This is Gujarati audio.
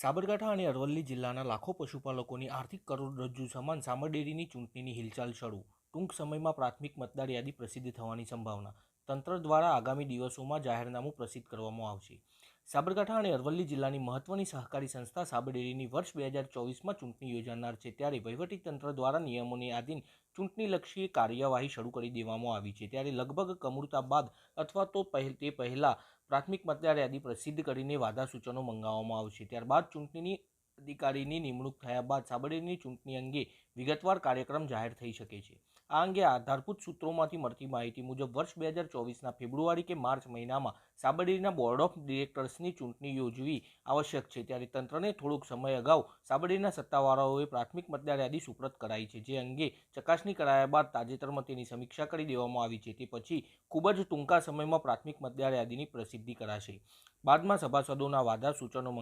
સાબરકાંઠા અને અરવલ્લી જિલ્લાના લાખો પશુપાલકોની આર્થિક કરોડરજ્જુ સમાન સામરડેરીની ચૂંટણીની હિલચાલ શરૂ. ટૂંક સમયમાં પ્રાથમિક મતદાર યાદી પ્રસિદ્ધ થવાની સંભાવના. તંત્ર દ્વારા આગામી દિવસોમાં જાહેરનામું પ્રસિદ્ધ કરવામાં આવશે. સાબરકાંઠા અને અરવલ્લી જિલ્લાની મહત્વની સહકારી સંસ્થા સાબરડેરીની વર્ષ બે હજાર ચોવીસમાં ચૂંટણી યોજાનાર છે. ત્યારે વહીવટીતંત્ર દ્વારા નિયમોને આધીન ચૂંટણીલક્ષી કાર્યવાહી શરૂ કરી દેવામાં આવી છે. ત્યારે લગભગ કમૂરતા બાદ અથવા તો પહેલ, તે પહેલાં પ્રાથમિક મતદાર યાદી પ્રસિદ્ધ કરીને વાધા સૂચનો મંગાવવામાં આવશે. ત્યારબાદ ચૂંટણીની અધિકારીની નિમણૂક થયા બાદ સાબરડેરીની ચૂંટણી અંગે વિગતવાર કાર્યક્રમ જાહેર થઈ શકે છે. આ અંગે આધારભૂત સૂત્રોમાંથી મળતી માહિતી મુજબ વર્ષ બે હજાર ચોવીસના ફેબ્રુઆરી કે માર્ચ મહિનામાં સાબરડેરીના બોર્ડ ઓફ ડિરેક્ટર્સની ચૂંટણી યોજવી આવશ્યક છે. ત્યારે તંત્રને થોડોક સમય અગાઉ સાબરડેરીના સત્તાવાળાઓએ પ્રાથમિક મતદાર યાદી સુપ્રત કરાઈ છે, જે અંગે ચકાસણી કરાયા બાદ તાજેતરમાં તેની સમીક્ષા કરી દેવામાં આવી છે. તે પછી ખૂબ જ ટૂંકા સમયમાં પ્રાથમિક મતદાર યાદીની પ્રસિદ્ધિ કરાશે. બાદમાં સભાસદોના વાધા સૂચનો